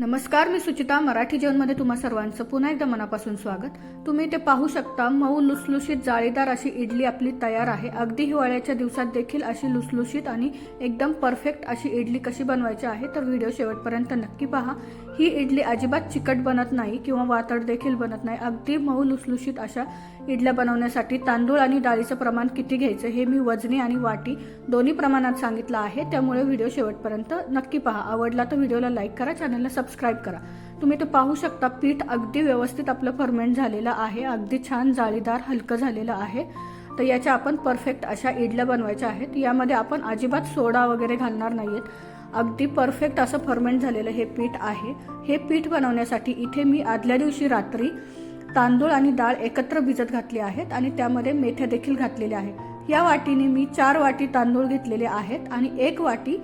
नमस्कार मी सुचिता मराठी जेवणमध्ये तुम्हा सर्वांचं पुन्हा एकदा मनापासून स्वागत. तुम्ही ते पाहू शकता मऊ लुसलुशीत जाळीदार अशी इडली आपली तयार आहे. अगदी हिवाळ्याच्या दिवसात देखील अशी लुसलुशीत आणि एकदम परफेक्ट अशी इडली कशी बनवायची आहे तर व्हिडिओ शेवटपर्यंत नक्की पहा. ही इडली अजिबात चिकट बनत नाही किंवा वातड देखील बनत नाही. अगदी मऊ लुसलुशीत अशा इडल्या बनवण्यासाठी तांदूळ आणि डाळीचं प्रमाण किती घ्यायचं हे मी वजनी आणि वाटी दोन्ही प्रमाणात सांगितलं आहे. त्यामुळे व्हिडिओ शेवटपर्यंत नक्की पहा. आवडला तर व्हिडिओला लाईक करा चॅनलला सबस्क्राईब करा. तुम्ही ते पाहू शकता पीठ अगदी व्यवस्थित आपलं फर्मेंट झालेलं आहे. अगदी छान जाळीदार हलकं झालेलं आहे. तर याच्या आपण परफेक्ट अशा इडल्या बनवायच्या आहेत. यामध्ये आपण अजिबात सोडा वगैरे घालणार नाहीयेत. अगदी परफेक्ट असं फर्मेंट झालेलं हे पीठ आहे. हे पीठ बनवण्यासाठी इथे मी आदल्या दिवशी रात्री तांदूळ आणि डाळ एकत्र भिजत घातले आहेत आणि त्यामध्ये मेथ्या देखील घातलेल्या आहेत. या वाटीने मी चार वाटी तांदूळ घेतलेले आहेत आणि एक वाटी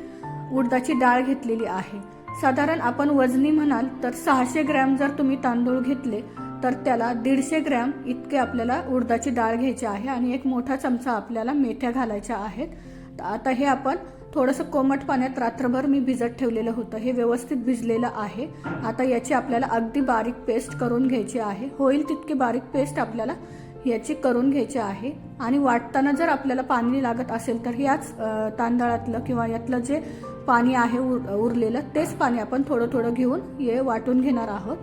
उडदाची डाळ घेतलेली आहे. साधारण आपण वजनी म्हणाल तर सहाशे ग्रॅम जर तुम्ही तांदूळ घेतले तर त्याला दीडशे ग्रॅम इतके आपल्याला उडदाची डाळ घ्यायची आहे आणि एक मोठा चमचा आपल्याला मेथ्या घालायच्या आहेत. आता हे आपण थोडंसं कोमट पाण्यात रात्रभर मी भिजत ठेवलेलं होतं. हे व्यवस्थित भिजलेलं आहे. आता याची आपल्याला अगदी बारीक पेस्ट करून घ्यायची आहे. होईल तितकी बारीक पेस्ट आपल्याला याची करून घ्यायची आहे. आणि वाटताना जर आपल्याला पाणी लागत असेल तर याच तांदळातलं किंवा यातलं जे पाणी आहे उर उरलेलं तेच पाणी आपण थोडं थोडं घेऊन हे वाटून घेणार आहोत.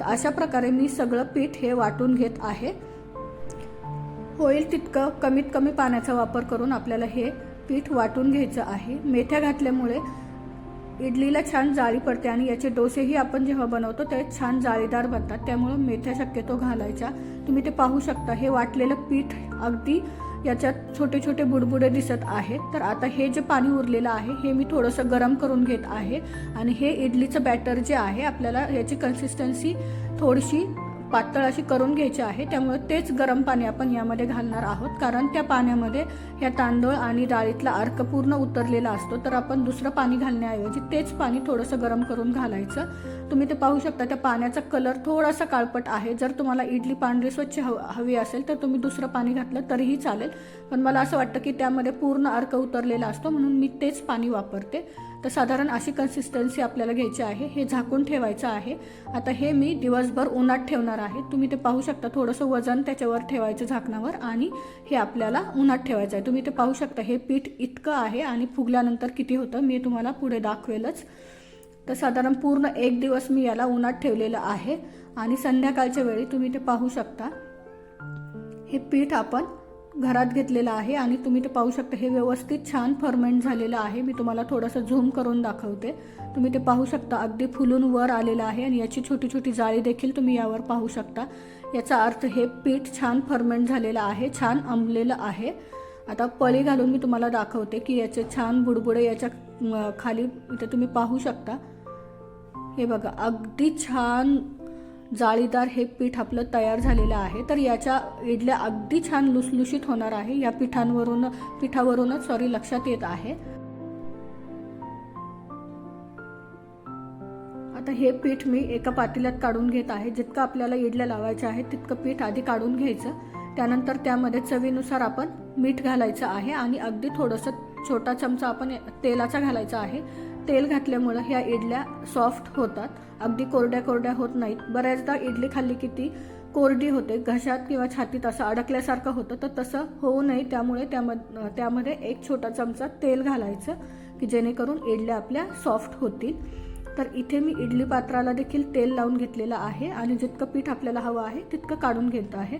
तर अशा प्रकारे मी सगळं पीठ हे वाटून घेत आहे. होईल तितकं कमीत कमी पाण्याचा वापर करून आपल्याला हे पीठ वाटून घ्यायचं आहे. मेथ्या घातल्यामुळे इडलीला छान जाळी पडते आणि याचे डोसेही आपण जेव्हा बनवतो ते छान जाळीदार बनतात. त्यामुळं मेथ्या शक्यतो घालायच्या. तुम्ही ते पाहू शकता. हे वाटलेलं पीठ अगदी याच्यात छोटे छोटे बुडबुडे दिसत आहेत. तर आता हे जे पाणी उरलेलं आहे हे मी थोडंसं गरम करून घेत आहे. आणि हे इडलीचं बॅटर जे आहे आपल्याला याची कन्सिस्टन्सी थोडीशी पातळ अशी करून घ्यायची आहे. त्यामुळे तेच गरम पाणी आपण यामध्ये घालणार आहोत. कारण त्या पाण्यामध्ये ह्या तांदूळ आणि डाळीतला अर्क पूर्ण उतरलेला असतो. तर आपण दुसरं पाणी घालण्याऐवजी तेच पाणी थोडंसं गरम करून घालायचं. तुम्ही ते पाहू शकता त्या पाण्याचा कलर थोडासा काळपट आहे. जर तुम्हाला इडली पांढरी स्वच्छ हव हवी असेल तर तुम्ही दुसरं पाणी घातलं तरीही चालेल. पण मला असं वाटतं की त्यामध्ये पूर्ण अर्क उतरलेला असतो म्हणून मी तेच पाणी वापरते. तर साधारण अशी कन्सिस्टन्सी आपल्याला घ्यायची आहे. हे झाकून ठेवायचं आहे. आता हे मी दिवसभर उन्हात ठेवणार आहे. तुम्ही ते पाहू शकता थोडंसं वजन त्याच्यावर ठेवायचं झाकणावर आणि हे आपल्याला उन्हात ठेवायचं आहे. तुम्ही ते पाहू शकता हे पीठ इतकं आहे आणि फुगल्यानंतर किती होतं मी तुम्हाला पुढे दाखवेलच. तर साधारण पूर्ण एक दिवस मी याला उन्हात ठेवलेलं आहे आणि संध्याकाळच्या वेळी तुम्ही ते पाहू शकता. हे पीठ आपण घरात घेतलेलं आहे आणि तुम्ही ते पाहू शकता. हे व्यवस्थित छान फर्मेंट झालेलं आहे. मी तुम्हाला थोडंसं झूम करून दाखवते. तुम्ही ते पाहू शकता. अगदी फुलून वर आलेलं आहे आणि याची छोटी छोटी जाळी देखील तुम्ही यावर पाहू शकता. याचा अर्थ हे पीठ छान फर्मेंट झालेलं आहे छान अंबलेलं आहे. आता पळी घालून मी तुम्हाला दाखवते की याचे छान बुडबुडे याच्या खाली इथे तुम्ही पाहू शकता. हे बघा अगदी छान जाळीदार हे पीठ आपलं तयार झालेलं आहे. तर याच्या इडल्या अगदी छान लुसलुशीत होणार आहे. या पिठांवरून पिठावरूनच सॉरी लक्षात येत आहे. आता हे पीठ मी एका पातेल्यात काढून घेत आहे. जितकं आपल्याला इडल्या लावायच्या आहे तितकं पीठ आधी काढून घ्यायचं. त्यानंतर त्यामध्ये चवीनुसार आपण मीठ घालायचं आहे आणि अगदी थोडंसं छोटा चमचा आपण तेलाचा घालायचा आहे. तेल घातल्यामुळं ह्या इडल्या सॉफ्ट होतात. अगदी कोरड्या कोरड्या होत नाहीत. बऱ्याचदा इडली खाल्ली की ती कोरडी होते. घशात किंवा छातीत असं अडकल्यासारखं होतं. तर तसं होऊ नये. त्यामुळे त्यामध्ये त्यामध्ये एक छोटा चमचा तेल घालायचं की जेणेकरून इडल्या आपल्या सॉफ्ट होतील. तर इथे मी इडली पात्राला देखील तेल लावून घेतलेलं आहे. आणि जितकं पीठ आपल्याला हवं आहे तितकं काढून घेत आहे.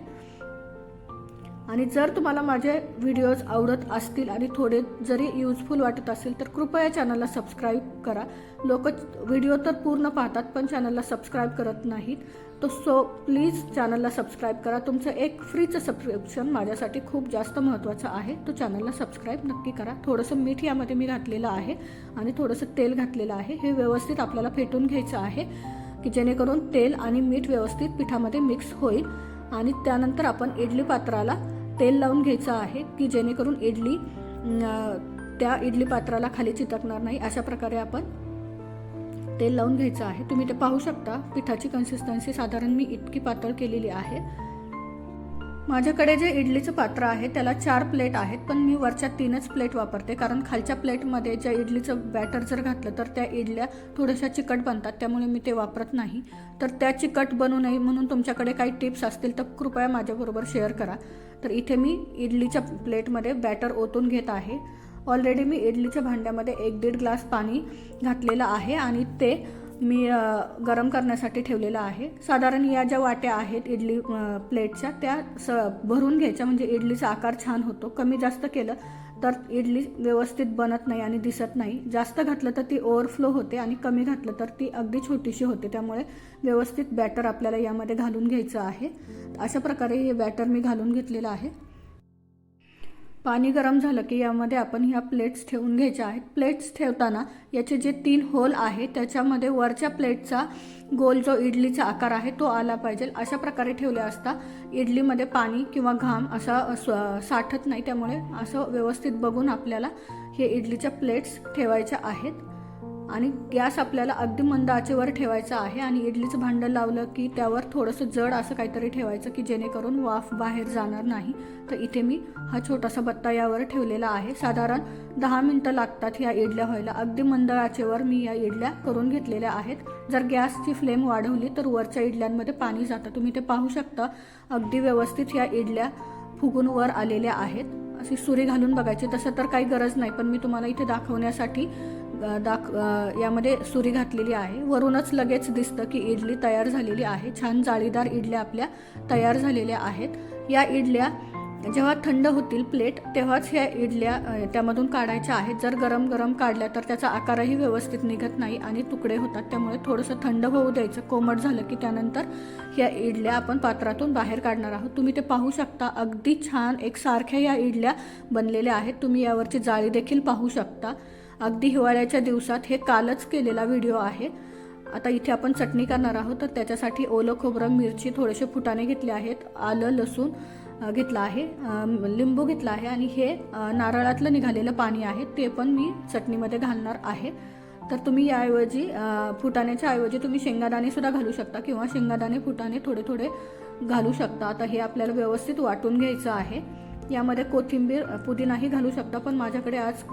आणि जर तुम्हाला माझे व्हिडिओज आवडत असतील आणि थोडे जरी यूजफुल वाटत असेल तर कृपया चॅनलला सबस्क्राईब करा. लोक व्हिडिओ तर पूर्ण पाहतात पण चॅनलला सबस्क्राईब करत नाहीत. तर सो प्लीज चॅनलला सबस्क्राईब करा. तुमचं एक फ्रीचं सबस्क्रिप्शन माझ्यासाठी खूप जास्त महत्त्वाचं आहे. तो चॅनलला सबस्क्राईब नक्की करा. थोडंसं मीठ यामध्ये मी घातलेलं आहे आणि थोडंसं तेल घातलेलं आहे. हे व्यवस्थित आपल्याला फेटून घ्यायचं आहे की जेणेकरून तेल आणि मीठ व्यवस्थित पिठामध्ये मिक्स होईल. आणि त्यानंतर आपण इडली पात्राला तेल लावून घ्यायचं आहे की जेणेकरून इडली त्या इडली पात्राला खाली चिटकणार नाही. अशा प्रकारे आपण तेल लावून घ्यायचं आहे. तुम्ही ते पाहू शकता. पिठाची कन्सिस्टन्सी साधारण मी इतकी पातळ केलेली आहे. माझ्याकडे जे इडलीचं पात्र आहे त्याला चार प्लेट आहेत पण मी वरच्या तीनच प्लेट वापरते. कारण खालच्या प्लेटमध्ये ज्या इडलीचं बॅटर जर घातलं तर त्या इडल्या थोड्याशा चिकट बनतात. त्यामुळे मी ते वापरत नाही. तर त्या चिकट बनू नये म्हणून तुमच्याकडे काही टिप्स असतील तर कृपया माझ्याबरोबर शेअर करा. तर इथे मी इडलीच्या प्लेटमध्ये बॅटर ओतून घेत आहे. ऑलरेडी मी इडलीच्या भांड्यामध्ये एक दीड ग्लास पाणी घातलेलं आहे आणि ते मी गरम करण्यासाठी ठेवलेलं आहे. साधारण या ज्या वाट्या आहेत इडली प्लेटच्या त्या स भरून घ्यायच्या. म्हणजे इडलीचा आकार छान होतो. कमी जास्त केलं तर इडली व्यवस्थित बनत नाही आणि दिसत नाही. जास्त घातलं तर ती ओव्हरफ्लो होते आणि कमी घातलं तर ती अगदी छोटीशी होते. त्यामुळे व्यवस्थित बॅटर आपल्याला यामध्ये घालून घ्यायचं आहे. अशा प्रकारे हे बॅटर मी घालून घेतलेलं आहे. पाणी गरम झालं की यामध्ये आपण ह्या प्लेट्स ठेवून घ्यायच्या आहेत. प्लेट्स ठेवताना याचे जे तीन होल आहे त्याच्यामध्ये वरच्या प्लेटचा गोल जो इडलीचा आकार आहे तो आला पाहिजे. अशा प्रकारे ठेवले असता इडलीमध्ये पाणी किंवा घाम असा स्व- साठत नाही. त्यामुळे असं व्यवस्थित बघून आपल्याला हे इडलीच्या प्लेट्स ठेवायच्या आहेत. आणि गॅस आपल्याला अगदी मंद आचेवर ठेवायचा आहे आणि इडलीचं भांडं लावलं की त्यावर थोडंसं जड असं काहीतरी ठेवायचं की जेणेकरून वाफ बाहेर जाणार नाही. तर इथे मी हा छोटासा बत्ता यावर ठेवलेला आहे. साधारण दहा मिनटं लागतात ह्या इडल्या व्हायला. अगदी मंद आचेवर मी या इडल्या करून घेतलेल्या आहेत. जर गॅसची फ्लेम वाढवली तर वरच्या इडल्यांमध्ये पाणी जातं. तुम्ही ते पाहू शकता अगदी व्यवस्थित ह्या इडल्या फुगून वर आलेल्या आहेत. अशी सुरी घालून बघायची. तसं तर काही गरज नाही पण मी तुम्हाला इथे दाखवण्यासाठी दाख यामध्ये सुरी घातलेली आहे. वरूनच लगेच दिसतं की इडली तयार झालेली आहे. छान जाळीदार इडल्या आपल्या तयार झालेल्या आहेत. या इडल्या जेव्हा थंड होतील प्लेट तेव्हाच ह्या इडल्या त्यामधून काढायच्या आहेत. जर गरम गरम काढल्या तर त्याचा आकारही व्यवस्थित निघत नाही आणि तुकडे होतात. त्यामुळे थोडंसं थंड होऊ द्यायचं. कोमट झालं की त्यानंतर ह्या इडल्या आपण पात्रातून बाहेर काढणार आहोत. तुम्ही ते पाहू शकता. अगदी छान एकसारख्या या इडल्या बनलेल्या आहेत. तुम्ही यावरची जाळी देखील पाहू शकता. अगदी हिवाळ्याच्या दिवसात हे कालच केलेला व्हिडिओ आहे. आता इथे आपण चटणी करणार आहोत तर त्याच्यासाठी ओलं खोबरं मिरची थोडेसे फुटाणे घेतले आहेत. आलं लसूण घेतलं आहे. लिंबू घेतला आहे आणि हे नारळातलं निघालेलं पाणी आहे. ते पण मी चटणीमध्ये घालणार आहे. तर तुम्ही याऐवजी फुटाण्याच्या ऐवजी तुम्ही शेंगादाणे सुद्धा घालू शकता किंवा शेंगादाणे फुटाणे थोडे थोडे घालू शकता. आता हे आपल्याला व्यवस्थित वाटून घ्यायचं आहे. यामध्ये कोथिंबीर पुदिनाही घालू शकता पण माझ्याकडे आज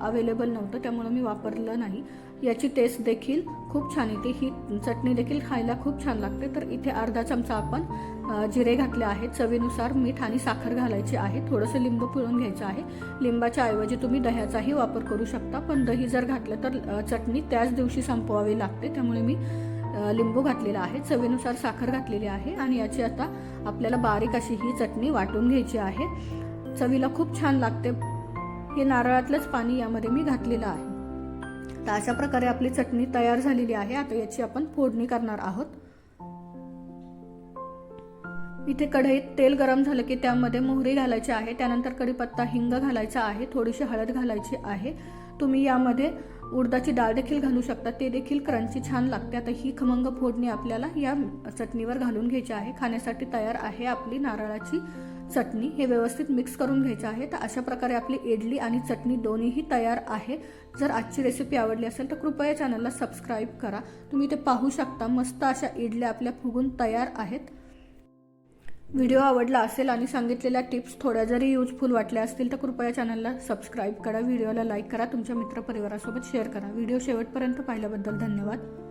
अवेलेबल नव्हतं त्यामुळं मी वापरलं नाही. याची टेस्ट देखील खूप छान येते. ही चटणी देखील खायला खूप छान लागते. तर इथे अर्धा चमचा आपण जिरे घातले आहेत. चवीनुसार मीठ आणि साखर घालायची आहे. थोडंसं लिंबू पिळून घ्यायचं आहे. लिंबाच्या ऐवजी तुम्ही दह्याचाही वापर करू शकता. पण दही जर घातलं तर चटणी त्याच दिवशी संपवावी लागते. त्यामुळे मी लिंबू घातलेला आहे. चवीनुसार साखर घातलेली आहे. आणि याची आता आपल्याला बारीक अशी ही चटणी वाटून घ्यायची आहे. चवीला खूप छान लागते. हे नारळातलंच पाणी यामध्ये मी घातलेलं आहे. तर अशा प्रकारे आपली चटणी तयार झालेली आहे. आता याची आपण फोडणी करणार आहोत. इथे कढईत तेल गरम झालं की त्यामध्ये मोहरी घालायची आहे. त्यानंतर कढीपत्ता हिंग घालायचा आहे. थोडीशी हळद घालायची आहे. तुम्ही यामध्ये उडदाची डाळ देखील घालू शकता. ते देखील क्रंची छान लागते. आता ही खमंग फोडणी आपल्याला या चटणीवर घालून घ्यायची आहे. खाण्यासाठी तयार आहे आपली नारळाची चटणी हे व्यवस्थित मिक्स करून घ्यायचं आहे. तर अशा प्रकारे आपली इडली आणि चटणी दोन्हीही तयार आहे. जर आजची रेसिपी आवडली असेल तर कृपया चॅनलला सबस्क्राईब करा. तुम्ही ते पाहू शकता मस्त अशा इडल्या आपल्या फुगून तयार आहेत. व्हिडिओ आवडला असेल आणि सांगितलेल्या टिप्स थोड्या जरी यूजफुल वाटल्या असतील तर कृपया चॅनलला सबस्क्राईब करा. व्हिडिओला लाईक करा. तुमच्या मित्रपरिवारासोबत शेअर करा. व्हिडिओ शेवटपर्यंत पाहिल्याबद्दल धन्यवाद.